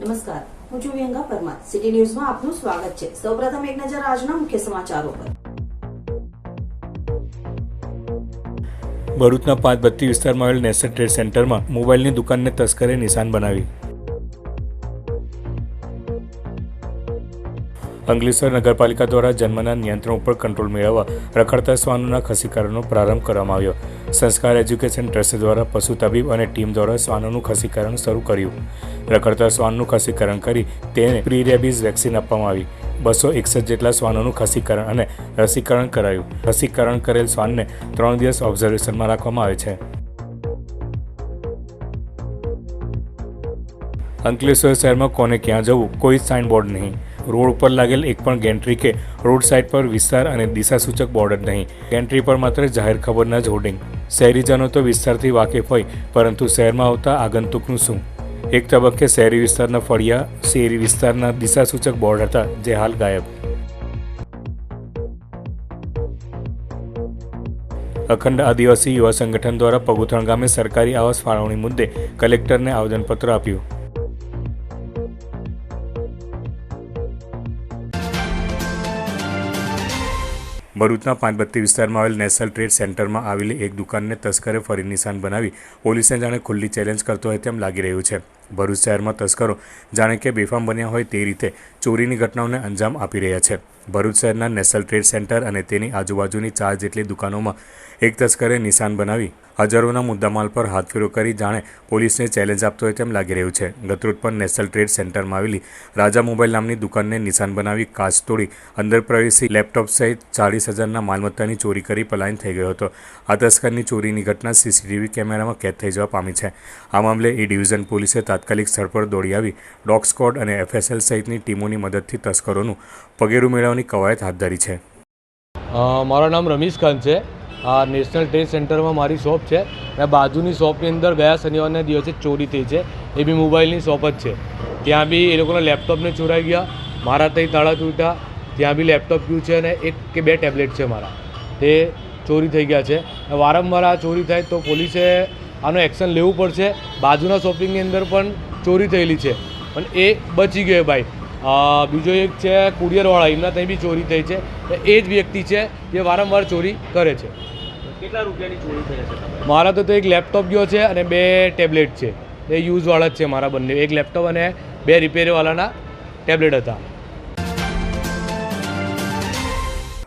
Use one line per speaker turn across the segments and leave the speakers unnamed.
નમસ્કાર. હું છું વ્યંગા પરમાર. સિટી ન્યૂઝમાં આપનું સ્વાગત છે. સૌપ્રથમ એક નજર આજના મુખ્ય સમાચારો પર.
ભરૂચના પાંચ બત્તી વિસ્તારમાં આવેલ નેશન ટ્રેડ સેન્ટરમાં મોબાઈલની દુકાનને તસ્કરે નિશાન બનાવી. અંકલેશ્વર નગરપાલિકા દ્વારા જન્મના નિયંત્રણ ઉપર કંટ્રોલ મેળવવા રખડતા શ્વાનોના ખસીકરણનો પ્રારંભ કરવામાં આવ્યો. સંસ્કાર એજ્યુકેશન ટ્રસ્ટ દ્વારા પશુ તબીબ અને ટીમ દ્વારા શ્વાનોનું ખસીકરણ શરૂ કર્યું. રખડતા શ્વાનનું ખસીકરણ કરી તેને પ્રી રેબીઝ વેક્સિન આપવામાં આવી. બસો એકસઠ જેટલા શ્વાનોનું ખસીકરણ અને રસીકરણ કરાયું. રસીકરણ કરેલ શ્વાનને ત્રણ દિવસ ઓબ્ઝર્વેશનમાં રાખવામાં આવે છે. અંકલેશ્વર શહેરમાં કોને ક્યાં જવું? કોઈ સાઇન બોર્ડ નહીં. રોડ ઉપર લાગેલ એક પણ ગેન્ટ્રી કે રોડ સાઇડ પર વિસ્તાર અને દિશાસૂચક બોર્ડ જ નહીં. ગેન્ટ્રી પર માત્ર જાહેર ખબરના જ હોર્ડિંગ. શહેરીજનો તો વિસ્તારથી વાકેફ હોય, પરંતુ શહેરમાં આવતા આગંતુકનું શું? એક તબક્કે શહેરી વિસ્તારના ફળિયા, શહેરી વિસ્તારના દિશાસૂચક બોર્ડ હતા, જે હાલ ગાયબ. અખંડ આદિવાસી યુવા સંગઠન દ્વારા પગુથણ ગામે સરકારી આવાસ ફાળવણી મુદ્દે કલેક્ટરને આવેદનપત્ર આપ્યું. ભરૂચના પાંચબત્તી વિસ્તારમાં આવેલ નેશનલ ટ્રેડ સેન્ટરમાં આવેલી એક દુકાનને તસ્કરે ફરી નિશાન બનાવી પોલીસને જાણે ખુલ્લી ચેલેન્જ કરતો હોય તેમ લાગી રહ્યું છે. ભરૂચ શહેરમાં તસ્કરો જાણે કે બેફામ બન્યા હોય તે રીતે ચોરીની ઘટનાઓને અંજામ આપી રહ્યા છે. ભરૂચ શહેરના નેશનલ ટ્રેડ સેન્ટર અને તેની આજુબાજુની ચાર જેટલી દુકાનોમાં એક તસ્કરે નિશાન બનાવી હજારોના મુદ્દામાલ પર હાથફેરો કરી જાણે પોલીસને ચેલેન્જ આપતો હોય તેમ લાગી રહ્યું છે. ગતરોજ પણ નેશનલ ટ્રેડ સેન્ટરમાં આવેલી રાજા મોબાઈલ નામની દુકાનને નિશાન બનાવી કાચ તોડી અંદર પ્રવેશી લેપટોપ સહિત ચાળીસ હજારના માલમત્તાની ચોરી કરી પલાયન થઈ ગયો હતો. આ તસ્કરની ચોરીની ઘટના સીસીટીવી કેમેરામાં કેદ થઈ જવા પામી છે. આ મામલે એ ડિવિઝન પોલીસે તાત્કાલિક સ્થળ પર દોડી આવી ડોગ સ્કોડ અને એફએસએલ સહિતની ટીમોની મદદથી તસ્કરોનું પગેરું મેળવવાની કવાયત હાથ ધરી છે.
મારું નામ રમીશ ખાન છે. આ નેશનલ ટ્રેડ સેન્ટરમાં મારી શોપ છે. અને બાજુની શોપની અંદર ગયા શનિવારના દિવસે ચોરી થઈ છે. એ બી મોબાઈલની શોપ જ છે. ત્યાં બી એ લોકોના લેપટોપને ચોરાઈ ગયા. મારા ત્યાં તાળા તૂટ્યા. ત્યાં બી લેપટોપ ગયું છે અને એક કે બે ટેબ્લેટ છે મારા. તે ચોરી થઈ ગયા છે. વારંવાર આ ચોરી થાય તો પોલીસે આનું એક્શન લેવું પડશે. બાજુના શોપિંગની અંદર પણ ચોરી થયેલી છે. પણ એ બચી ગયો ભાઈ. બીજો એક છે કુરિયરવાળા એમના ત્યાં બી ચોરી થઈ છે. એ જ વ્યક્તિ છે જે વારંવાર ચોરી કરે છે.
કેટલા રૂપિયાની ચોરી થઈ છે
મારા તો તો એક લેપટોપ ગયો છે અને બે ટેબ્લેટ છે. એ યુઝવાળા જ છે મારા બંને. એક લેપટોપ અને બે રિપેરવાળાના ટેબ્લેટ હતા.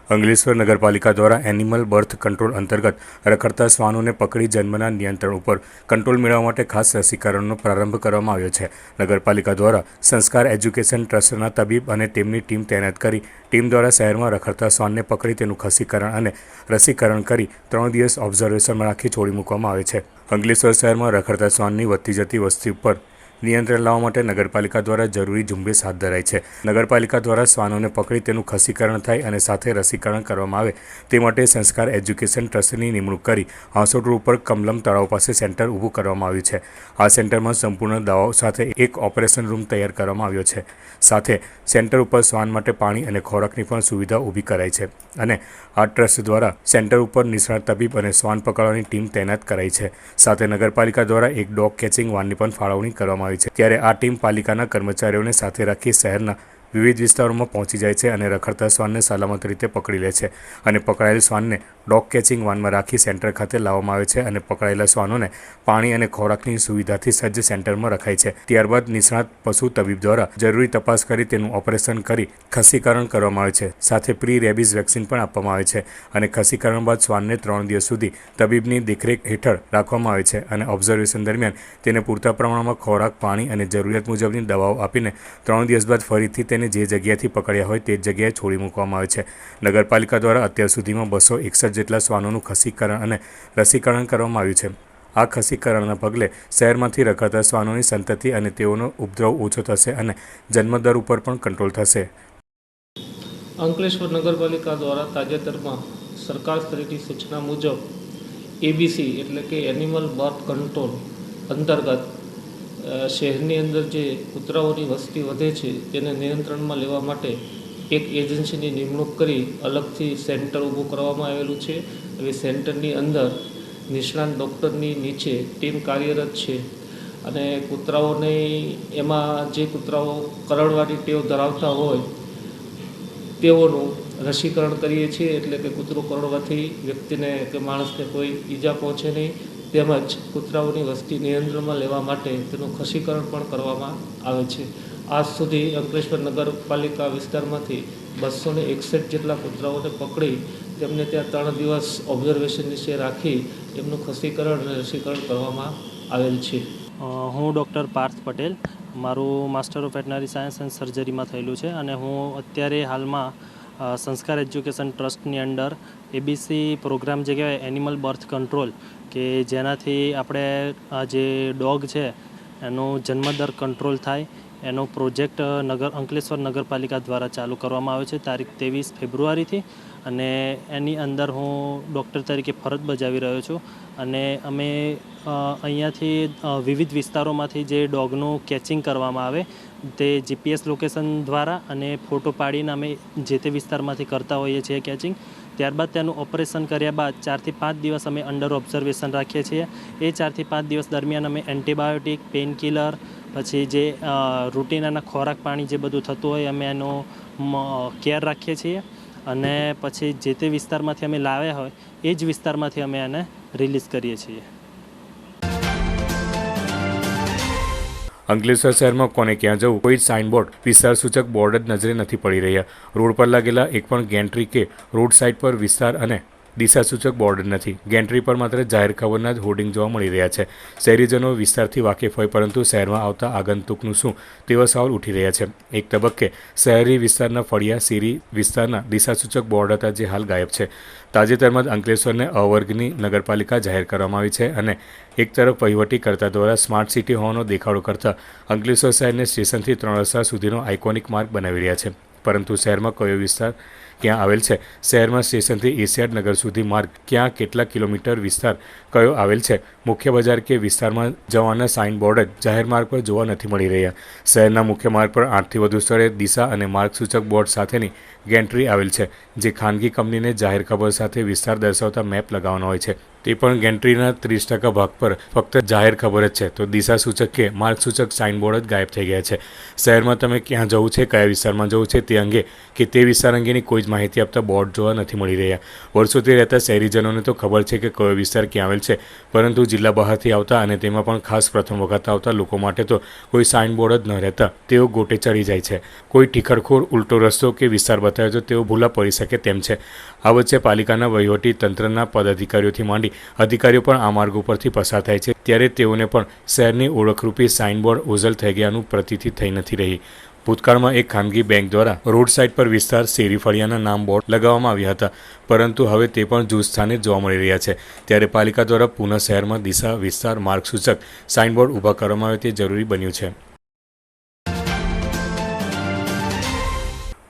અંકલેશ્વર નગરપાલિકા દ્વારા એનિમલ બર્થ કંટ્રોલ અંતર્ગત રખડતા શ્વાનોને પકડી જન્મના નિયંત્રણ ઉપર કંટ્રોલ મેળવવા માટે ખાસ રસીકરણનો પ્રારંભ કરવામાં આવ્યો છે. નગરપાલિકા દ્વારા સંસ્કાર એજ્યુકેશન ટ્રસ્ટના તબીબ અને તેમની ટીમ તૈનાત કરી ટીમ દ્વારા શહેરમાં રખડતા શ્વાનને પકડી તેનું ખસીકરણ અને રસીકરણ કરી ત્રણ દિવસ ઓબ્ઝર્વેશનમાં રાખી છોડી મૂકવામાં આવે છે. અંગલેશ્વર શહેરમાં રખડતા શ્વાનની વધતી જતી વસ્તી ઉપર નિયંત્રણ લાવવા માટે નગરપાલિકા દ્વારા જરૂરી ઝુંબેશ હાથ ધરાઈ છે. નગરપાલિકા દ્વારા શ્વાનોને પકડી તેનું ખસીકરણ થાય અને સાથે રસીકરણ કરવામાં આવે. તે માટે સંસ્કાર એજ્યુકેશન ટ્રસ્ટની નિમણૂક કરી હાંસોડ રોડ પર કમલમ તળાવ પાસે સેન્ટર ઊભું કરવામાં આવ્યું છે. આ સેન્ટરમાં સંપૂર્ણ દવાઓ સાથે એક ઓપરેશન રૂમ તૈયાર કરવામાં આવ્યો છે. સાથે સેન્ટર ઉપર શ્વાન માટે પાણી અને ખોરાકની પણ સુવિધા ઊભી કરાઈ છે અને આ ટ્રસ્ટ દ્વારા સેન્ટર ઉપર નિષ્ણાત તબીબ અને શ્વાન પકડવાની ટીમ તૈનાત કરાઈ છે. સાથે નગરપાલિકા દ્વારા એક ડોગ કેચિંગ વાનની પણ ફાળવણી કરવામાં આવી છે. ત્યારે આ ટીમ પાલિકાના કર્મચારીઓને સાથે રાખી શહેરના વિવિધ વિસ્તારોમાં પહોંચી જાય છે અને રખડતા શ્વાનને સલામત રીતે પકડી લે છે અને પકડાયેલ શ્વાનને ડોગ કેચિંગ વાનમાં રાખી સેન્ટર ખાતે લાવવામાં આવે છે અને પકડાયેલા શ્વાનોને પાણી અને ખોરાકની સુવિધાથી સજ્જ સેન્ટરમાં રખાય છે. ત્યારબાદ નિષ્ણાત પશુ તબીબ દ્વારા જરૂરી તપાસ કરી તેનું ઓપરેશન કરી ખસીકરણ કરવામાં આવે છે. સાથે પ્રી રેબીઝ વેક્સિન પણ આપવામાં આવે છે અને ખસીકરણ બાદ શ્વાનને ત્રણ દિવસ સુધી તબીબની દેખરેખ હેઠળ રાખવામાં આવે છે અને ઓબ્ઝર્વેશન દરમિયાન તેને પૂરતા પ્રમાણમાં ખોરાક, પાણી અને જરૂરિયાત મુજબની દવાઓ આપીને ત્રણ દિવસ બાદ ફરીથી તેને જે જગ્યાથી પકડ્યા હોય તે જ જગ્યાએ છોડી મૂકવામાં આવે છે. નગરપાલિકા દ્વારા અત્યાર સુધીમાં બસો એકસઠ જેટલા શ્વાનોનું ખસીકરણ અને રસીકરણ કરવામાં આવ્યું છે. આ ખસીકરણના પગલે શહેરમાંથી રખાતા શ્વાનોની સંતતિ અને તેઓનો ઉપદ્રવ ઓછો થશે અને જન્મદર ઉપર પણ કંટ્રોલ થશે.
અંકલેશ્વર નગરપાલિકા દ્વારા તાજેતરમાં સરકાર સ્તરેની સૂચના મુજબ એબીસી એટલે કે એનિમલ બર્થ કંટ્રોલ અંતર્ગત શહેરની અંદર જે કૂતરાઓની વસ્તી વધે છે, તેને નિયંત્રણમાં લેવા માટે એક એજન્સીની નિમણૂક કરી અલગથી સેન્ટર ઊભું કરવામાં આવેલું છે. હવે સેન્ટરની અંદર નિષ્ણાંત ડૉક્ટરની નીચે ટીમ કાર્યરત છે અને કૂતરાઓને એમાં જે કૂતરાઓ કરડવાની ટેવ ધરાવતા હોય, તેઓનું રસીકરણ કરીએ છીએ એટલે કે કૂતરો કરડવાથી વ્યક્તિને કે માણસને કોઈ ઈજા પહોંચે નહીં. તેમજ કૂતરાઓની વસ્તી નિયંત્રણમાં લેવા માટે તેનું ખસીકરણ પણ કરવામાં આવે છે. આજ સુધી અંકલેશ્વર નગરપાલિકા વિસ્તારમાંથી બસો ને એકસઠ જેટલા કૂતરાઓને પકડી તેમને ત્યાં ત્રણ દિવસ ઓબ્ઝર્વેશન નીચે રાખી એમનું ખસીકરણ અને રસીકરણ કરવામાં આવેલ છે.
હું ડૉક્ટર પાર્થ પટેલ. મારું master of veterinary science and સર્જરીમાં થયેલું છે અને હું અત્યારે હાલમાં સંસ્કાર એજ્યુકેશન ટ્રસ્ટની અંડર એબીસી પ્રોગ્રામ જે કહેવાય એનિમલ બર્થ કંટ્રોલ કે જેનાથી આપણે આ જે ડોગ છે, એનો જન્મદર કંટ્રોલ થાય. એનો પ્રોજેક્ટ નગર, અંકલેશ્વર નગરપાલિકા દ્વારા ચાલુ કરવામાં આવ્યો છે તારીખ ત્રેવીસ ફેબ્રુઆરીથી. અને એની અંદર હું ડૉક્ટર તરીકે ફરજ બજાવી રહ્યો છું. અને અમે અહીંયાથી વિવિધ વિસ્તારોમાંથી જે ડોગનું કેચિંગ કરવામાં આવે, તે જીપીએસ લોકેશન દ્વારા અને ફોટો પાડીને અમે જે તે વિસ્તારમાંથી કરતા હોઈએ છીએ કેચિંગ. ત્યારબાદ તેનું ઓપરેશન કર્યા બાદ ચારથી પાંચ દિવસ અમે અંડર ઓબ્ઝર્વેશન રાખીએ છીએ. એ ચારથી પાંચ દિવસ દરમિયાન અમે એન્ટીબાયોટિક પેઇનકિલર પછી જે રૂટીનના ખોરાક પાણી જે બધું થતું હોય અમે એનો કેર રાખીએ છીએ. અને પછી જે તે વિસ્તારમાંથી અમે લાવ્યા હોય, એ જ વિસ્તારમાંથી અમે એને રિલીઝ કરીએ છીએ.
અંકલેશ્વર શહેરમાં કોને ક્યાં જવું? કોઈ સાઇનબોર્ડ વિસ્તાર સૂચક બોર્ડ જ નજરે નથી પડી રહ્યા. રોડ પર લાગેલા એક પણ ગેન્ટ્રી કે રોડ સાઇડ પર વિસ્તાર અને દિશા સૂચક બોર્ડ નથી. ગેન્ટ્રી પર માત્ર જાહેર ખબરના જ હોર્ડિંગ જોવા મળી રહ્યા છે. શહેરીજનો વિસ્તારથી વાકેફ હોય પરંતુ શહેરમાં આવતા આગંતુકનું શું? તેવા સવાલ ઉઠી રહ્યા છે. એક તબક્કે શહેરી વિસ્તારના ફળિયા, સિરી વિસ્તારના દિશાસૂચક બોર્ડ હતા જે હાલ ગાયબ છે. તાજેતરમાં જ અંકલેશ્વરને અવર્ગની નગરપાલિકા જાહેર કરવામાં આવી છે અને એક તરફ વહીવટી કરતા દ્વારા સ્માર્ટ સિટી હોવાનો દેખાડો કરતા અંકલેશ્વર શહેરને સ્ટેશનથી ત્રણ રસ્તા સુધીનો આઇકોનિક માર્ગ બનાવી રહ્યા છે. પરંતુ શહેરમાં કયો વિસ્તાર ક્યાં આવેલ છે? શહેરમાં સ્ટેશનથી એશિયાડ નગર સુધી માર્ગ ક્યાં કેટલા કિલોમીટર વિસ્તાર કયો આવેલ છે? મુખ્ય બજાર કે વિસ્તારમાં જવાના સાઇન બોર્ડ જ જાહેર માર્ગ પર જોવા નથી મળી રહ્યા. શહેરના મુખ્ય માર્ગ પર આઠથી વધુ સ્થળે દિશા અને માર્ગ સૂચક બોર્ડ સાથેની ગેન્ટ્રી આવેલ છે, જે ખાનગી કંપનીને જાહેર ખબર સાથે વિસ્તાર દર્શાવતા મેપ લગાવવાનો હોય છે. તે પણ ગેન્ટ્રીના ત્રીસ ટકા ભાગ પર ફક્ત જાહેર ખબર જ છે. તો દિશા સૂચક કે માર્ગ સૂચક સાઇન બોર્ડ જ ગાયબ થઈ ગયા છે. શહેરમાં તમે ક્યાં જવું છે, કયા વિસ્તારમાં જવું છે તે અંગે કે તે વિસ્તાર અંગેની કોઈ જ માહિતી આપતા બોર્ડ જોવા નથી મળી રહ્યા. વર્ષોથી રહેતા શહેરીજનોને તો ખબર છે કે કયો વિસ્તાર ક્યાં આવેલ છે. પરંતુ જિલ્લા બહારથી આવતા અને તેમાં પણ ખાસ પ્રથમ વખત આવતા લોકો માટે તો કોઈ સાઇન બોર્ડ જ ન રહેતા. તેઓ ગોટે ચડી જાય છે. કોઈ ટીખરખોર ઉલટો રસ્તો કે વિસ્તાર બતાવ્યો તો તેઓ ભૂલા પડી શકે તેમ છે. આ વચ્ચે પાલિકાના વહીવટી તંત્રના પદાધિકારીઓથી માંડી અધિકારીઓ પણ આ માર્ગ ઉપરથી પસાર થાય છે. ત્યારે તેઓને પણ શહેરની ઓળખરૂપી સાઇનબોર્ડ ઓઝલ થઈ ગયાનું પ્રતીતિ થઈ નથી રહી. ભૂતકાળમાં એક ખાનગી બેંક દ્વારા રોડ સાઇડ પર વિસ્તાર શેરી ફળિયાના નામ બોર્ડ લગાવવામાં આવ્યા હતા. પરંતુ હવે તે પણ જૂથ સ્થાને જોવા મળી રહ્યા છે. ત્યારે પાલિકા દ્વારા પુનઃ શહેરમાં દિશા વિસ્તાર માર્ગ સૂચક સાઇનબોર્ડ ઊભા કરવામાં આવે તે જરૂરી બન્યું છે.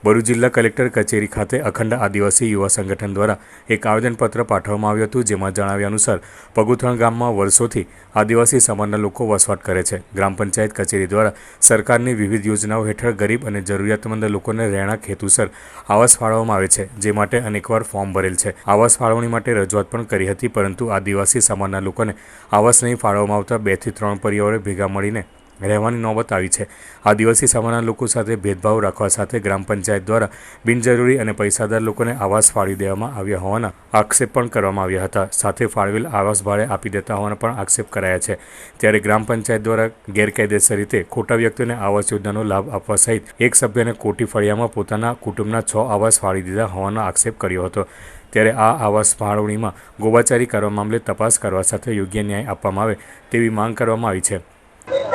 ભરૂચ જિલ્લા કલેક્ટર કચેરી ખાતે અખંડ આદિવાસી યુવા સંગઠન દ્વારા એક આવેદનપત્ર પાઠવવામાં આવ્યું હતું, જેમાં જણાવ્યા અનુસાર પગુથણ ગામમાં વર્ષોથી આદિવાસી સમાજના લોકો વસવાટ કરે છે. ગ્રામ પંચાયત કચેરી દ્વારા સરકારની વિવિધ યોજનાઓ હેઠળ ગરીબ અને જરૂરિયાતમંદ લોકોને રહેણાંક હેતુસર આવાસ ફાળવવામાં આવે છે, જે માટે અનેકવાર ફોર્મ ભરેલ છે. આવાસ ફાળવણી માટે રજૂઆત પણ કરી હતી, પરંતુ આદિવાસી સમાજના લોકોને આવાસ નહીં ફાળવવામાં આવતા બેથી ત્રણ પરિવારો ભેગા મળીને રહેવાની નોબત આવી છે. આદિવાસી સમાજના લોકો સાથે ભેદભાવ રાખવા સાથે ગ્રામ પંચાયત દ્વારા બિનજરૂરી અને પૈસાદાર લોકોને આવાસ ફાળવી દેવામાં આવ્યા હોવાના આક્ષેપ પણ કરવામાં આવ્યા હતા. સાથે ફાળવેલ આવાસ ભાડે આપી દેતા હોવાના પણ આક્ષેપ કરાયા છે. ત્યારે ગ્રામ પંચાયત દ્વારા ગેરકાયદેસર રીતે ખોટા વ્યક્તિઓને આવાસ યોજનાનો લાભ આપવા સહિત એક સભ્યને કોટી ફળિયામાં પોતાના કુટુંબના છ આવાસ ફાળવી દીધા હોવાનો આક્ષેપ કર્યો હતો. ત્યારે આ આવાસ ફાળવણીમાં ગોબાચારી કરવા મામલે તપાસ કરવા સાથે યોગ્ય ન્યાય આપવામાં આવે તેવી માંગ કરવામાં આવી છે.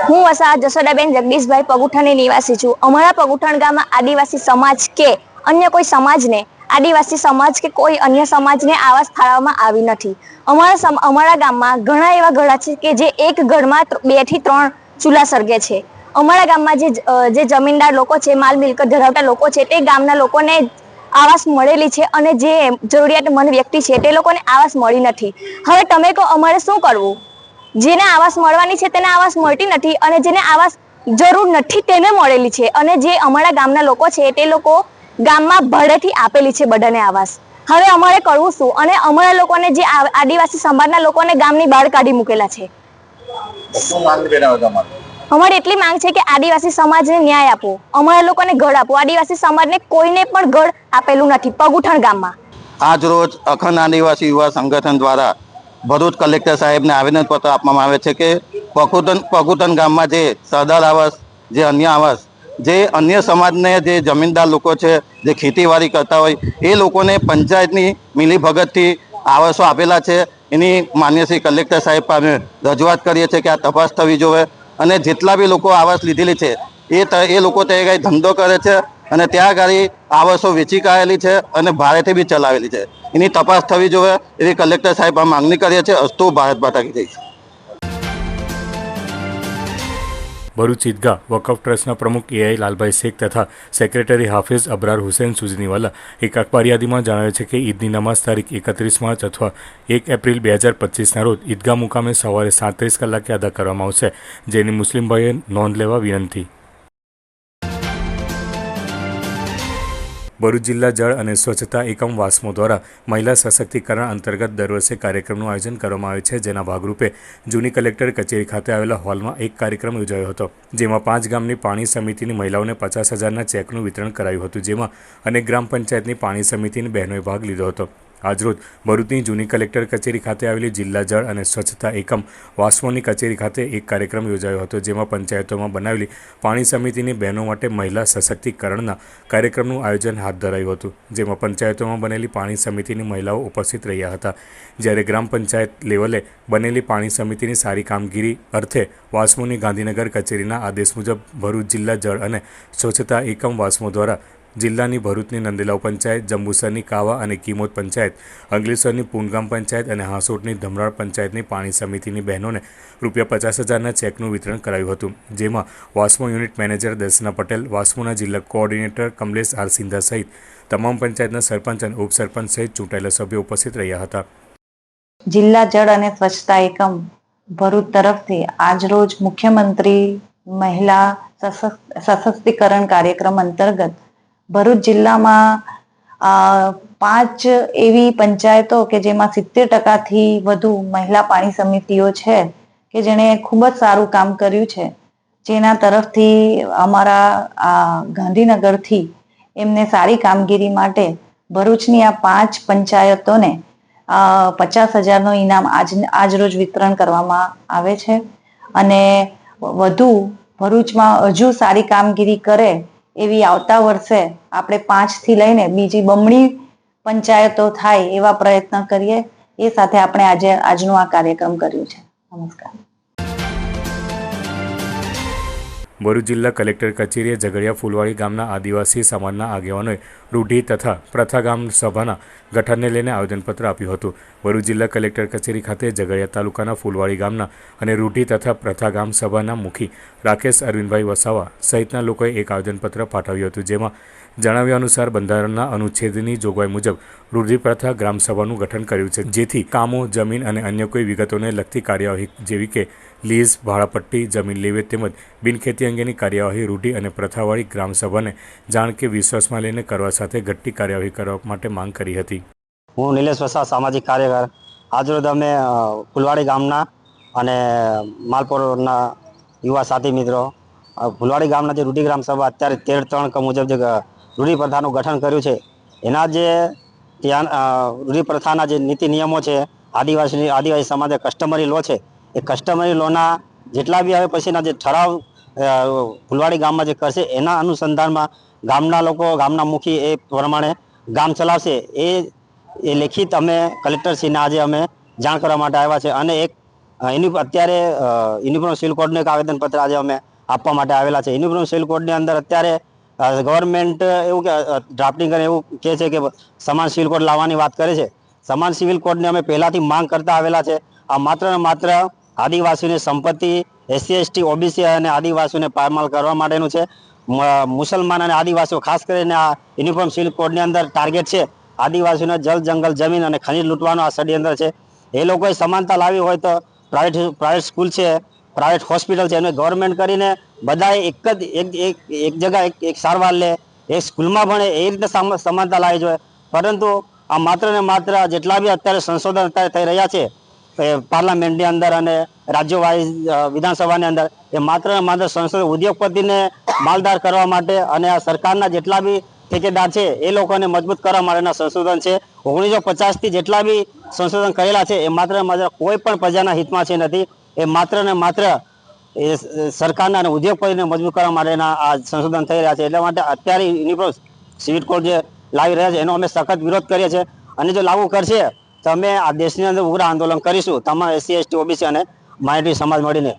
હું વસાહત જસોદાબેન જગદીશભાઈ પગુઠાની નિવાસી છું. અમારા પગુઠણ ગામમાં આદિવાસી સમાજ કે અન્ય કોઈ સમાજને, આદિવાસી સમાજ કે કોઈ અન્ય સમાજને આવાસ ફાળવવામાં આવી નથી. અમારા અમારા ગામમાં ઘણા એવા ઘડા છે કે જે એક ઘરમાં બેથી ત્રણ ચૂલા સળગે છે. અમારા ગામમાં જે જે જમીનદાર લોકો છે, માલ મિલકત ધરાવતા લોકો છે, તે ગામના લોકોને આવાસ મળેલી છે અને જે જરૂરિયાતમંદ વ્યક્તિ છે, તે લોકોને આવાસ મળી નથી. હવે તમે કહો, અમારે શું કરવું? જેને આવાસ મળવાની છે તેને આવાસ મળતી નથી અને જેને આવાસ જરૂર નથી તેને મળેલી છે. અને જે અમારા ગામના લોકો છે તે લોકો ગામમાં ભાડેથી આપેલી છે બધાને આવાસ. હવે અમારે કરવું શું? અને અમારા લોકોને જે આદિવાસી સમાજના લોકોને ગામની બહાર કાઢી મૂકેલા છે. અમારી એટલી માંગ છે કે આદિવાસી સમાજને ન્યાય આપો. અમારા લોકોને ઘર આપો. આદિવાસી સમાજને કોઈને પણ ઘર આપેલું નથી. પગુઠણ ગામમાં.
આજ રોજ અખંડ આદિવાસી યુવા સંગઠન દ્વારા ભરૂચ કલેક્ટર સાહેબને આવેદનપત્ર આપવામાં આવે છે કે પકુતન પકુતન ગામમાં જે સરદાર આવાસ, જે અન્ય આવાસ, જે અન્ય સમાજને જે જમીનદાર લોકો છે, જે ખેતીવાડી કરતા હોય, એ લોકોને પંચાયતની મિલીભગતથી આવાસો આપેલા છે. એની માન્ય શ્રી કલેક્ટર સાહેબ પાસે રજૂઆત કરીએ છીએ કે આ તપાસ થવી જોઈએ અને જેટલા બી લોકો આવાસ લીધેલી છે, એ એ લોકો તે કંઈ ધંધો કરે છે અને ત્યાં આગળ આવાસો વેચી કાઢેલી છે અને ભાડેથી બી ચલાવેલી છે. એની તપાસ થવી જોઈએ એવી કલેક્ટર સાહેબ આ માંગણી કરીએ છીએ અસ્તુ ભારત બાટાકી જય.
ભરૂચ ઈદગાહ વકફ ટ્રસ્ટના પ્રમુખ એઆઈ લાલભાઈ શેખ તથા સેક્રેટરી હાફિઝ અબરાર હુસેન સુજનીવાલા એક અખબાર યાદીમાં જણાવે છે કે ઈદની નમાઝ તારીખ એકત્રીસ માર્ચ અથવા એક એપ્રિલ બે હજાર પચીસના રોજ ઈદગાહ મુકામે સવારે સાડત્રીસ કલાકે અદા કરવામાં આવશે, જેની મુસ્લિમ ભાઈએ નોંધ લેવા વિનંતી. ભરૂચ જિલ્લા જળ અને સ્વચ્છતા એકમ વાસ્મો દ્વારા મહિલા સશક્તિકરણ અંતર્ગત દર વર્ષે કાર્યક્રમનું આયોજન કરવામાં આવે છે, જેના ભાગરૂપે જૂની કલેક્ટર કચેરી ખાતે આવેલા હોલમાં એક કાર્યક્રમ યોજાયો હતો, જેમાં પાંચ ગામની પાણી સમિતિની મહિલાઓને પચાસ હજારના ચેકનું વિતરણ કરાયું હતું, જેમાં અનેક ગ્રામ પંચાયતની પાણી સમિતિની બહેનોએ ભાગ લીધો હતો. આજરોજ ભરૂચની જૂની કલેક્ટર કચેરી ખાતે આવેલી જિલ્લા જળ અને સ્વચ્છતા એકમ વાસ્મોની કચેરી ખાતે એક કાર્યક્રમ યોજાયો હતો, જેમાં પંચાયતોમાં બનાવેલી પાણી સમિતિની બહેનો માટે મહિલા સશક્તિકરણના કાર્યક્રમનું આયોજન હાથ ધરાયું હતું, જેમાં પંચાયતોમાં બનેલી પાણી સમિતિની મહિલાઓ ઉપસ્થિત રહ્યા હતા. જ્યારે ગ્રામ પંચાયત લેવલે બનેલી પાણી સમિતિની સારી કામગીરી અર્થે વાસ્મોની ગાંધીનગર કચેરીના આદેશ મુજબ ભરૂચ જિલ્લા જળ અને સ્વચ્છતા એકમ વાસ્મો દ્વારા જિલ્લાની ભરૂચની નંદીલાવ પંચાયત, જંબુસરની કાવા અને કિમોદ પંચાયત, અંગલેશ્વરની પૂનગામ પંચાયત અને હાંસોટની ધમરાળ પંચાયતની પાણી સમિતિની બહેનોને રૂપિયા પચાસ હજારના ચેકનું વિતરણ કરાયું હતું, જેમાં વાસ્મો યુનિટ મેનેજર દર્શના પટેલ, વાસ્મોના જિલ્લા કોઓર્ડિનેટર કમલેશ આર સિંધા સહિત તમામ પંચાયતના સરપંચ અને ઉપસરપંચ સહિત ચૂંટાયેલા સભ્યો ઉપસ્થિત રહ્યા હતા.
જિલ્લા જળ અને સ્વચ્છતા એકમ ભરૂચ તરફથી આજરોજ મુખ્યમંત્રી મહિલા સશક્તિકરણ કાર્યક્રમ અંતર્ગત ભરૂચ જિલ્લામાં પાંચ એવી પંચાયતો કે જેમાં સિત્તેર ટકાથી વધુ મહિલા પાણી સમિતિઓ છે કે જેણે ખૂબ જ સારું કામ કર્યું છે. જેના તરફથી અમારા આ ગાંધીનગરથી એમને સારી કામગીરી માટે ભરૂચની આ પાંચ પંચાયતોને પચાસ હજારનો ઇનામ આજ, આજરોજ વિતરણ કરવામાં આવે છે. અને વધુ ભરૂચમાં હજુ સારી કામગીરી કરે એવી આવતા વર્ષે આપણે પાંચથી લઈને બીજી બમણી પંચાયતો થાય એવા પ્રયત્ન કરીએ, એ સાથે આપણે આજે, આજનો આ કાર્યક્રમ કર્યું છે. નમસ્કાર.
ભરૂચ જિલ્લા કલેક્ટર કચેરીએ ઝઘડિયા ફૂલવાડી ગામના આદિવાસી સમાજના આગેવાનોએ રૂઢી તથા પ્રથા ગામ સભાના ગઠનને લઈને આવેદનપત્ર આપ્યું હતું. ભરૂચ જિલ્લા કલેક્ટર કચેરી ખાતે ઝઘડિયા તાલુકાના ફૂલવાડી ગામના અને રૂઢી તથા પ્રથા ગામ સભાના મુખી રાકેશ અરવિંદભાઈ વસાવા સહિતના લોકોએ એક આવેદનપત્ર પાઠવ્યું હતું, જેમાં જણાવ્યા અનુસાર બંધારણના અનુચ્છેદની જોગવાઈ મુજબ રૂઢિ પ્રથા ગ્રામસભાનું ગઠન કર્યું છે, જેથી કામો, જમીન અને અન્ય કોઈ વિગતોને લગતી કાર્યવાહી જેવી કે લીઝ ભાડાપટ્ટી જમીન લેવે તેમજ બિનખેતી અંગેની કાર્યવાહી રૂઢિ અને પ્રથાવાળી ગ્રામસભાને જાણ કે વિશ્વાસમાં લઈને કરવા સાથે ઘટતી કાર્યવાહી કરવા માટે માંગ કરી હતી.
હું નિલેશ વસા સામાજિક કાર્યકર. આજરોજ અમે ફુલવાડી ગામના અને માલપોરના યુવા સાથી મિત્રો ફુલવાડી ગામના જે રૂઢિ ગ્રામ સભા અત્યારે તેર ત્રણ મુજબ જે રૂઢિ પ્રથાનું ગઠન કર્યું છે એના જે ત્યાં અ, રૂઢિ પ્રથાના જે નીતિ નિયમો છે આદિવાસી આદિવાસી સમાજે કસ્ટમરી લો છે એ કસ્ટમરી લોના જેટલા બી હવે પછીના જે ઠરાવ ફુલવાડી ગામમાં જે કરશે એના અનુસંધાનમાં ગામના લોકો, ગામના મુખી એ પ્રમાણે ગામ ચલાવશે. એ એ લેખિત અમે કલેક્ટરશ્રીને આજે અમે જાણ કરવા માટે આવ્યા છે અને એક એની અત્યારે યુનિફોર્મ સિવિલ કોડનું એક આવેદનપત્ર આજે અમે આપવા માટે આવેલા છે. યુનિફોર્મ સિવિલ કોડની અંદર અત્યારે ગવર્મેન્ટ એવું કે ડ્રાફ્ટિંગ કરે એવું કહે છે કે સમાન સિવિલ કોડ લાવવાની વાત કરે છે. સમાન સિવિલ કોડને અમે પહેલાંથી માંગ કરતા આવેલા છે. આ માત્ર ને માત્ર આદિવાસીઓની સંપત્તિ, એસસી, એસટી, ઓબીસી અને આદિવાસીઓને પારમાલ કરવા માટેનું છે. મુસલમાન અને આદિવાસીઓ, ખાસ કરીને આ યુનિફોર્મ સિવિલ કોડની અંદર ટાર્ગેટ છે. આદિવાસીઓને જલ, જંગલ, જમીન અને ખનીજ લૂંટવાનો આ ષડયંત્ર છે. એ લોકોએ સમાનતા લાવી હોય તો પ્રાઇવેટ પ્રાઇવેટ સ્કૂલ છે, પ્રાઇવેટ હોસ્પિટલ છે. એને ગવર્મેન્ટ કરીને બધાએ એક જ, એક એક એક જગા એક એક સારવાર લે. એક સ્કૂલમાં ભણે એ રીતે સમાનતા લાવી જોઈએ. પરંતુ આ માત્ર ને માત્ર જેટલા બી અત્યારે સંશોધન અત્યારે થઈ રહ્યા છે પાર્લામેન્ટની અંદર અને રાજ્યો વિધાનસભાની અંદર એ માત્ર માત્ર સંસદ ઉદ્યોગપતિને માલદાર કરવા માટે અને આ સરકારના જેટલા બી ઠેકેદાર છે, એ લોકોને મજબૂત કરવા માટેના સંશોધન છે. ઓગણીસો પચાસથી જેટલા બી સંશોધન કરેલા છે, એ માત્ર માત્ર કોઈ પણ પ્રજાના હિતમાં છે નથી. એ માત્ર ને માત્ર એ સરકારના અને ઉદ્યોગપતિને મજબૂત કરવા માટેના આ સંશોધન થઈ રહ્યા છે. એટલા માટે અત્યારે યુનિફોર્મ સિવિલ કોડ જે લાવી રહ્યા છે, એનો અમે સખત વિરોધ કરીએ છીએ. અને જો લાગુ કરશે તો અમે આ દેશની અંદર ઉગ્ર આંદોલન કરીશું. તમામ એસસી એસટી ઓબીસી અને માઇનોરિટી સમાજ મળીને.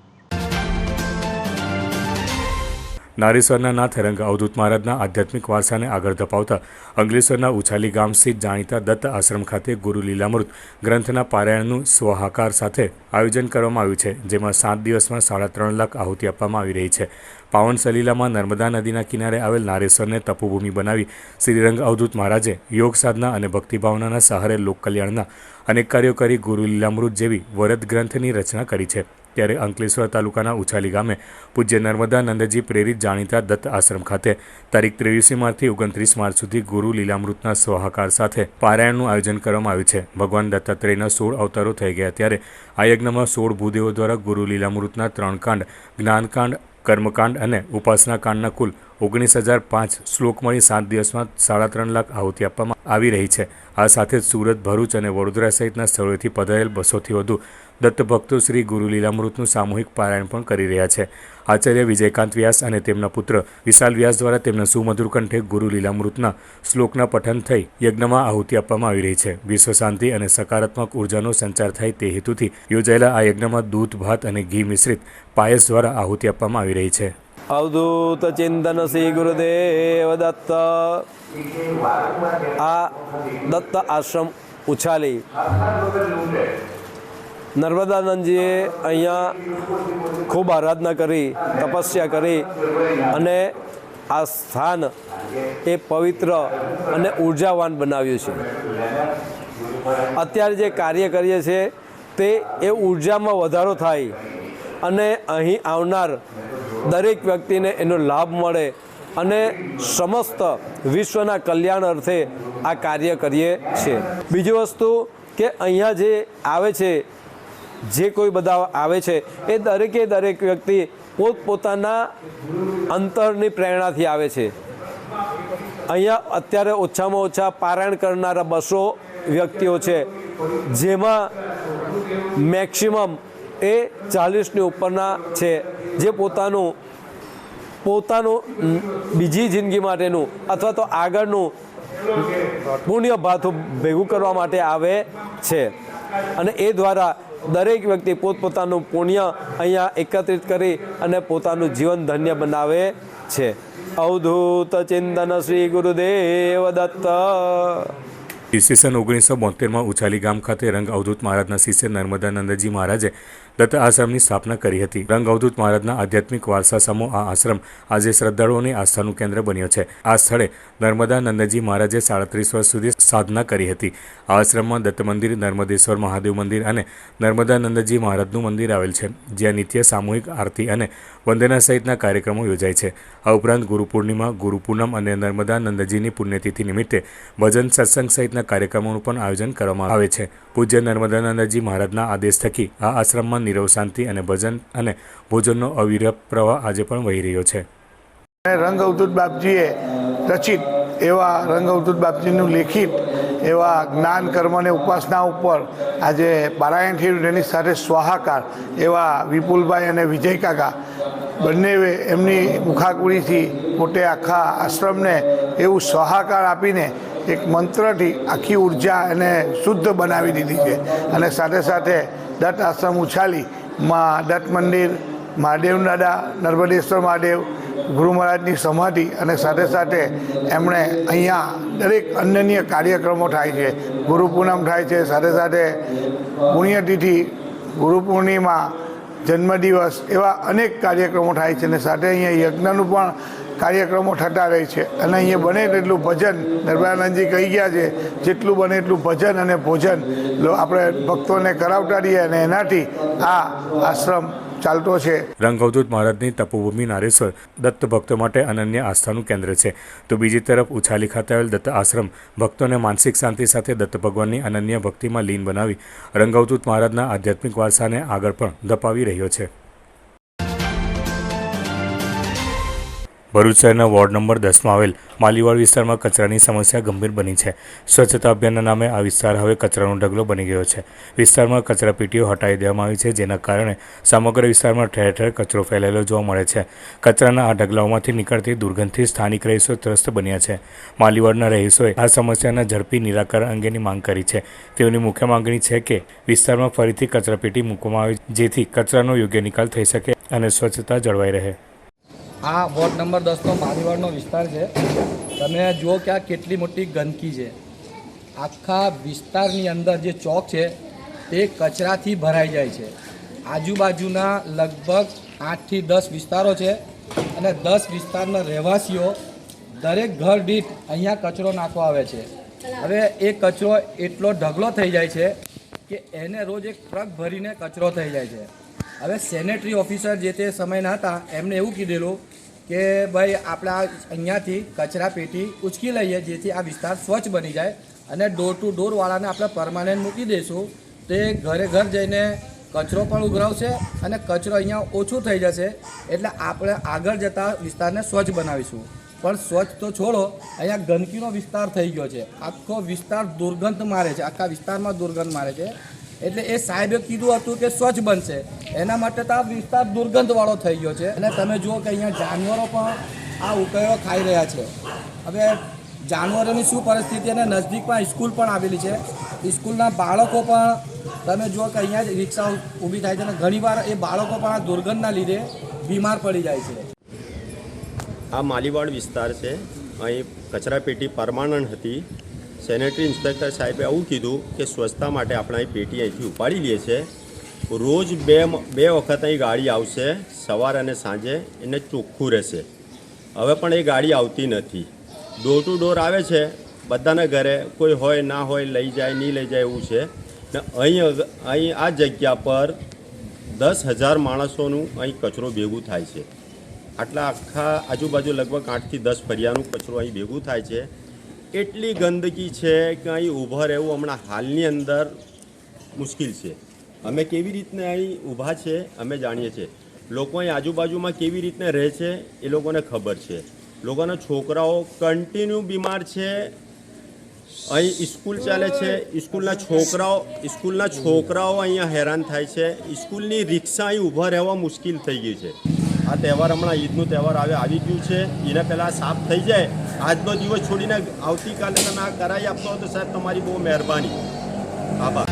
નારેશ્વરના નાથ રંગ અવધૂત મહારાજના આધ્યાત્મિક વારસાને આગળ ધપાવતા અંગલેશ્વરના ઉછાલી ગામ સ્થિત જાણીતા દત્ત આશ્રમ ખાતે ગુરુ લીલામૃત ગ્રંથના પારાયણનું સ્વહાકાર સાથે આયોજન કરવામાં આવ્યું છે, જેમાં સાત દિવસમાં સાડા ત્રણ લાખ આહુતિ આપવામાં આવી રહી છે. પાવન સલીલામાં નર્મદા નદીના કિનારે આવેલ નારેશ્વરને તપોભૂમિ બનાવી શ્રીરંગ અવધૂત મહારાજે યોગ સાધના અને ભક્તિભાવનાના સહારે લોકકલ્યાણના અનેક કાર્યો કરી ગુરુ લીલામૃત જેવી વરદ ગ્રંથની રચના કરી છે. ત્યારે અંકલેશ્વર તાલુકાના ઉછાલી ગામે પૂજ્ય નર્મદા નંદજી પ્રેરિત જાણીતા દત્ત આશ્રમ ખાતે તારીખ ત્રેવીસમી માર્ચથી ઓગણત્રીસ માર્ચ સુધી ગુરુ લીલામૃતના સ્વાહાકાર સાથે પારાયણનું આયોજન કરવામાં આવ્યું છે. ભગવાન દત્તાત્રેયના સોળ અવતારો થઈ ગયા ત્યારે આ યજ્ઞમાં સોળ ભૂદેવો દ્વારા ગુરુ લીલામૃતના ત્રણ કાંડ, જ્ઞાનકાંડ, કર્મકાંડ અને ઉપાસના કાંડના કુલ ઓગણીસ હજાર પાંચ શ્લોક મળી સાત દિવસમાં સાડા ત્રણ લાખ આહુતિ આપવામાં આવી રહી છે. આ સાથે જ સુરત, ભરૂચ અને વડોદરા સહિતના સ્થળોએથી પધારેલ બસોથી વધુ દત્તભક્તો શ્રી ગુરુ લીલામૃતનું સામૂહિક પારાયણ પણ કરી રહ્યા છે. આચાર્ય વિજયકાંત વ્યાસ અને તેમના પુત્ર વિશાલ વ્યાસ દ્વારા તેમના સુમધુર કંઠે ગુરુ લીલામૃતના શ્લોકના પઠન થઈ યજ્ઞમાં આહુતિ આપવામાં આવી રહી છે. વિશ્વ શાંતિ અને સકારાત્મક ઉર્જાનો સંચાર થાય તે હેતુથી યોજાયેલા આ યજ્ઞમાં દૂધ, ભાત અને ઘી મિશ્રિત પાયસ દ્વારા આહુતિ આપવામાં આવી રહી છે.
અવધૂત ચિંતન શ્રી ગુરુદેવ દત્ત. આ દત્ત આશ્રમ ઉછાલી. નર્મદાનંદજીએ અહીંયા ખૂબ આરાધના કરી, તપસ્યા કરી અને આ સ્થાન એ પવિત્ર અને ઉર્જાવાન બનાવ્યું છે. અત્યારે જે કાર્ય કરીએ છીએ તે એ ઉર્જામાં વધારો થાય અને અહીં આવનાર દરેક વ્યક્તિને એનો લાભ મળે અને સમસ્ત વિશ્વના કલ્યાણ અર્થે આ કાર્ય કરીએ છીએ. બીજી વસ્તુ કે અહીંયા જે આવે છે, જે કોઈ બધા આવે છે, એ દરેકે દરેક વ્યક્તિ પોતપોતાના અંતરની પ્રેરણાથી આવે છે. અહીંયા અત્યારે ઓછામાં ઓછા પારાયણ કરનારા બસો વ્યક્તિઓ છે, જેમાં મેક્સિમમ એ ચાલીસની ઉપરના છે. જે પોતાનું પોતાનું બીજી જિંદગી માટેનું અથવા તો આગળનું પુણ્ય ભાથું ભેગું કરવા માટે આવે છે. અને એ દ્વારા દરેક વ્યક્તિ પોતપોતાનું પુણ્ય અહીંયા એકત્રિત કરી અને પોતાનું જીવન ધન્ય બનાવે છે. અવધૂત ચિંતન શ્રી ગુરુદેવ દત્ત.
ઈસવીસન ઓગણીસો બોતેરમાં ઉછાલી ગામ ખાતે રંગ અવધૂત મહારાજના શિષ્ય નર્મદાનંદજી મહારાજે દત્ત આશ્રમની સ્થાપના કરી હતી. રંગ અવધૂત મહારાજના આધ્યાત્મિક વારસા સમૂહ આ આશ્રમ આજે શ્રદ્ધાળુઓની આસ્થાનું કેન્દ્ર બન્યો છે. આ સ્થળે નર્મદા નંદજી મહારાજે સાડત્રીસ વર્ષ સુધી સાધના કરી હતી. આ આશ્રમમાં દત્ત મંદિર, નર્મદેશ્વર મહાદેવ મંદિર અને નર્મદા નંદજી મહારાજનું મંદિર આવેલ છે, જ્યાં નિત્ય સામૂહિક આરતી અને વંદના સહિતના કાર્યક્રમો યોજાય છે. આ ઉપરાંત ગુરુ પૂર્ણિમા, ગુરુ પૂનમ અને નર્મદાનંદજીની પુણ્યતિથિ નિમિત્તે ભજન સત્સંગ સહિતના કાર્યક્રમોનું પણ આયોજન કરવામાં આવે છે. પૂજ્ય નર્મદાનંદજી મહારાજના આદેશ થકી આ આશ્રમમાં નીરવ શાંતિ અને ભજન અને ભોજનનો અવિરત પ્રવાહ આજે પણ વહી રહ્યો છે.
રંગ અવધૂત બાપજીએ રચિત એવા રંગ અવધૂત બાપજીનું લેખિત એવા જ્ઞાન કર્મ અને ઉપાસના ઉપર આજે પારાયણ થયું તેની સાથે સ્વાહાકાર એવા વિપુલભાઈ અને વિજય કાકા બંને એમની મુખાકુરીથી પોતે આખા આશ્રમને એવું સ્વાહાકાર આપીને એક મંત્રથી આખી ઊર્જા એને શુદ્ધ બનાવી દીધી છે. અને સાથે સાથે દત્ત આશ્રમ ઉછાલીમાં દત્ત મંદિર મહાદેવ દાદા, નર્મદેશ્વર મહાદેવ, ગુરુ મહારાજની સમાધિ અને સાથે સાથે એમણે અહીંયા દરેક અન્યન્ય કાર્યક્રમો થાય છે. ગુરુ પૂનમ થાય છે, સાથે સાથે પુણ્યતિથિ, ગુરુ પૂર્ણિમા, જન્મદિવસ એવા અનેક કાર્યક્રમો થાય છે અને સાથે અહીંયા યજ્ઞનું પણ કાર્યક્રમો થતા રહે છે. અને અહીંયા બને તેટલું ભજન. નર્મદાનંદજી કહી ગયા છે, જેટલું બને એટલું ભજન અને ભોજન. આપણે ભક્તોને કરાવતા રહીએ અને એનાથી આ આશ્રમ ચાલતો છે.
રંગવદૂત મહારાજની તપોભૂમિ નારેશ્વર દત્ત ભક્તો માટે અનન્ય આસ્થાનું કેન્દ્ર છે. તો બીજી તરફ ઉછાલી ખાતે આવેલ દત્ત આશ્રમ ભક્તોને માનસિક શાંતિ સાથે દત્ત ભગવાનની અનન્ય ભક્તિમાં લીન બનાવી રંગવદૂત મહારાજના આધ્યાત્મિક વારસાને આગળ પણ ધપાવી રહ્યો છે. ભરૂચ શહેરના વોર્ડ નંબર દસમાં આવેલ માલીવાડ વિસ્તારમાં કચરાની સમસ્યા ગંભીર બની છે. સ્વચ્છતા અભિયાનના નામે આ વિસ્તાર હવે કચરાનો ઢગલો બની ગયો છે. વિસ્તારમાં કચરાપેટીઓ હટાવી દેવામાં આવી છે, જેના કારણે સમગ્ર વિસ્તારમાં ઠેર ઠેર કચરો ફેલાયેલો જોવા મળે છે. કચરાના આ ઢગલાઓમાંથી નીકળતી દુર્ગંધથી સ્થાનિક રહીશો ત્રસ્ત બન્યા છે. માલીવાડના રહીશોએ આ સમસ્યાના ઝડપી નિરાકરણ અંગેની માંગ કરી છે. તેઓની મુખ્ય માંગણી છે કે વિસ્તારમાં ફરીથી કચરાપેટી મૂકવામાં આવે, જેથી કચરાનો યોગ્ય નિકાલ થઈ શકે અને સ્વચ્છતા જળવાઈ રહે.
આ વોર્ડ નંબર દસનો મારીવાડનો વિસ્તાર છે. તમે જુઓ કે આ કેટલી મોટી ગંદકી છે. આખા વિસ્તારની અંદર જે ચોક છે, તે કચરાથી ભરાઈ જાય છે. આજુબાજુના લગભગ આઠથી દસ વિસ્તારો છે અને દસ વિસ્તારના રહેવાસીઓ દરેક ઘર દીઠ અહીંયા કચરો નાખવા આવે છે. હવે એ કચરો એટલો ઢગલો થઈ જાય છે કે એને રોજ એક ટ્રક ભરીને કચરો થઈ જાય છે. હવે સેનેટરી ઓફિસર જે તે સમયના હતા એમને એવું કીધેલું કે ભાઈ, આપણે અહીંયાથી કચરા પેટી ઉચકી લઈએ, જેથી આ વિસ્તાર સ્વચ્છ બની જાય અને ડોર ટુ ડોરવાળાને આપણે પરમાનન્ટ મૂકી દઈશું. તે ઘરે ઘર જઈને કચરો પણ ઉઘરાવશે અને કચરો અહીંયા ઓછું થઈ જશે, એટલે આપણે આગળ જતા વિસ્તારને સ્વચ્છ બનાવીશું. પણ સ્વચ્છ તો છોડો, અહીંયા ગંદકીનો વિસ્તાર થઈ ગયો છે. આખો વિસ્તાર દુર્ગંધ મારે છે, આખા વિસ્તારમાં દુર્ગંધ મારે છે. એટલે એ સાહેબે કીધું હતું કે સ્વચ્છ બનશે. એના માટે તો આ વિસ્તાર દુર્ગંધવાળો થઈ ગયો છે. અને તમે જુઓ કે અહીંયા જાનવરો પણ આ ઉકેળો ખાઈ રહ્યા છે. હવે જાનવરોની શું પરિસ્થિતિ અને નજદીકમાં સ્કૂલ પણ આવેલી છે. સ્કૂલના બાળકો પણ તમે જુઓ કે અહીંયા જ રિક્ષા ઊભી થાય છે અને ઘણીવાર એ બાળકો પણ આ દુર્ગંધના લીધે બીમાર પડી જાય છે.
આ માલીવાડ વિસ્તાર છે. અહીં કચરાપેટી પરમાનન્ટ હતી. સેનેટરી ઇન્સ્પેક્ટર સાહેબે આવું કીધું કે સ્વચ્છતા માટે આપણે અહીં પેટી અહીંથી ઉપાડી લઈએ છીએ. રોજ બે બે વખત અહીં ગાડી આવશે, સવાર અને સાંજે એને ચોખ્ખું રહેશે. હવે પણ એ ગાડી આવતી નથી. ડોર ટુ ડોર આવે છે, બધાના ઘરે, કોઈ હોય, ના હોય, લઈ જાય, નહીં લઈ જાય એવું છે. ને અહીં અહીં આ જગ્યા પર દસ હજાર માણસોનું અહીં કચરો ભેગું થાય છે. આટલા આખા આજુબાજુ લગભગ આઠથી દસ ફરિયાનું કચરો અહીં ભેગું થાય છે. એટલી ગંદકી છે કે અહીં ઊભા રહેવું હમણાં હાલની અંદર મુશ્કેલ છે. અમે કેવી રીતના અહીં ઊભા છે અમે જાણીએ છીએ. લોકો અહીં આજુબાજુમાં કેવી રીતના રહે છે એ લોકોને ખબર છે. લોકોના છોકરાઓ કન્ટિન્યુ બીમાર છે. અહીં સ્કૂલ ચાલે છે. સ્કૂલના છોકરાઓ સ્કૂલના છોકરાઓ અહીંયા હેરાન થાય છે. સ્કૂલની રિક્ષા અહીં ઊભા રહેવા મુશ્કેલ થઈ ગઈ છે. આ તહેવાર હમણાં ઈદનું તહેવાર આવે, આવી ગયું છે. એના પહેલાં સાફ થઈ જાય. આજનો દિવસ છોડીને આવતીકાલે આ કરાવી આપતો તો સાહેબ તમારી બહુ મહેરબાની. આભાર.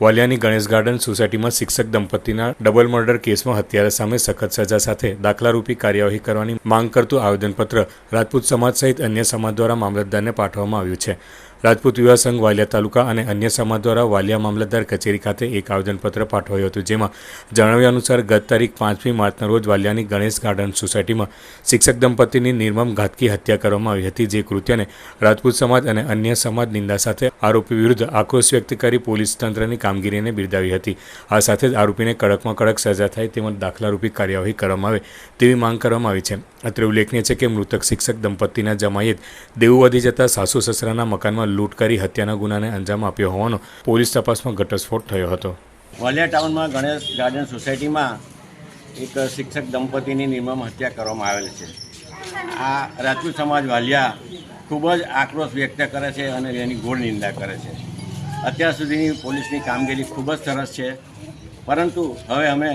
વાલિયાની ગણેશ ગાર્ડન સોસાયટીમાં શિક્ષક દંપતીના ડબલ મર્ડર કેસમાં હત્યારા સામે સખત સજા સાથે દાખલારૂપી કાર્યવાહી કરવાની માંગ કરતું આવેદનપત્ર રાજપૂત સમાજ સહિત અન્ય સમાજ દ્વારા મામલતદારને પાઠવવામાં આવ્યું છે. રાજપૂત યુવા સંઘ વાલિયા તાલુકા અને અન્ય સમાજ દ્વારા વાલિયા મામલતદાર કચેરી ખાતે એક આવેદનપત્ર પાઠવાયું હતું. જેમાં જણાવ્યા અનુસાર ગત તારીખ પાંચમી માર્ચના રોજ વાલિયાની ગણેશ ગાર્ડન સોસાયટીમાં શિક્ષક દંપતીની નિર્મમ ઘાતકી હત્યા કરવામાં આવી હતી, જે કૃત્યને રાજપૂત સમાજ અને અન્ય સમાજ નિંદા સાથે આરોપી વિરુદ્ધ આક્રોશ વ્યક્ત કરી પોલીસ તંત્રની કામગીરીને બિરદાવી હતી. આ સાથે જ આરોપીને કડકમાં કડક સજા થાય તેમજ દાખલારૂપી કાર્યવાહી કરવામાં આવે તેવી માંગ કરવામાં આવી છે. અત્રે ઉલ્લેખનીય છે કે મૃતક શિક્ષક દંપતીના જમાયત દેવું વધી જતા સાસુ સસરાના મકાનમાં લૂંટ કરી હત્યાના ગુનાને અંજામ આપ્યો હોવાનો પોલીસ તપાસમાં ઘટસ્ફોટ થયો હતો.
વાલિયા ટાઉનમાં ગણેશ ગાર્ડન સોસાયટીમાં એક શિક્ષક દંપતીની નિર્મમ હત્યા કરવામાં આવેલ છે. આ રાજપૂત સમાજ વાલિયા ખૂબ જ આક્રોશ વ્યક્ત કરે છે અને એની ઘોર નિંદા કરે છે. અત્યાર સુધીની પોલીસની કામગીરી ખૂબ જ સરસ છે. પરંતુ હવે અમે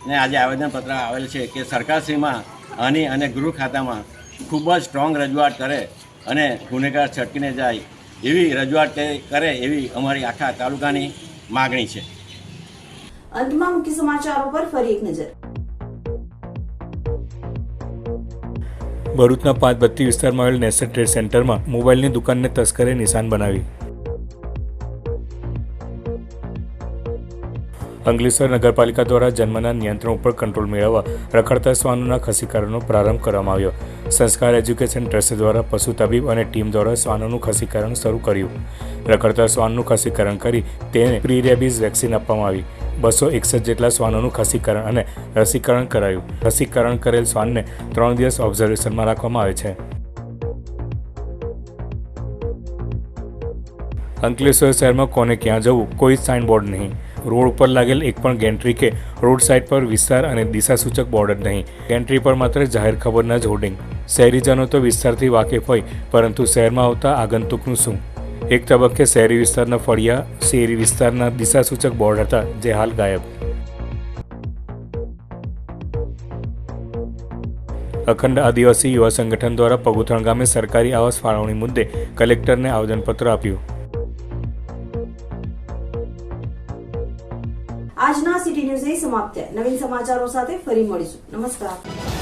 મામલતદારને આજે આવેદનપત્ર આવેલ છે કે સરકારશ્રીમાં આની અને ગૃહ ખાતામાં ખૂબ જ સ્ટ્રોંગ રજૂઆત કરે અને ગુનેગાર છટકીને જાય એવી રજૂઆત કરે એવી અમારી આખા તાલુકાની માગણી છે.
અંતમાં મુખ્ય સમાચારો પર ફરી એક નજર.
ભરૂચના પાંચ બત્તી વિસ્તારમાં આવેલ નેસર ટ્રેડ સેન્ટરમાં મોબાઈલની દુકાનને તસ્કરે નિશાન બનાવી. અંકલેશ્વર નગરપાલિકા દ્વારા જન્મના નિયંત્રણ ઉપર કંટ્રોલ મેળવવા રખડતા શ્વાનોના ખસીકરણનો પ્રારંભ કરવામાં આવ્યો. સંસ્કાર એજ્યુકેશન ટ્રસ્ટ દ્વારા પશુ તબીબ અને ટીમ દ્વારા શ્વાનોનું ખસીકરણ શરૂ કર્યું. રખડતા શ્વાનનું ખસીકરણ કરી તેને પ્રી રેબીઝ વેક્સિન આપવામાં આવી. બસો એકસઠ જેટલા શ્વાનોનું ખસીકરણ અને રસીકરણ કરાયું. રસીકરણ કરેલ શ્વાનને ત્રણ દિવસ ઓબ્ઝર્વેશનમાં રાખવામાં આવે છે. અંકલેશ્વર શહેરમાં કોને ક્યાં જવું? કોઈ સાઇન બોર્ડ નહીં. રોડ ઉપર લાગેલ એક પણ ગેન્ટ્રી કે રોડ સાઇડ પર વિસ્તાર અને દિશાસૂચક બોર્ડ જ નહીં. ગેન્ટ્રી પર માત્ર જાહેર ખબરના જ હોર્ડિંગ. શહેરીજનો તો વિસ્તારથી વાકેફ હોય, પરંતુ શહેરમાં આવતા આગંતુકનું શું? એક તબક્કે શહેરી વિસ્તારના ફળિયા, શહેરી વિસ્તારના દિશાસૂચક બોર્ડ હતા, જે હાલ ગાયબ. અખંડ આદિવાસી યુવા સંગઠન દ્વારા પગુથણ ગામે સરકારી આવાસ ફાળવણી મુદ્દે કલેક્ટરને આવેદનપત્ર આપ્યું.
સમાપ્ત થયા. નવીન સમાચારો સાથે ફરી મળીશું. નમસ્કાર.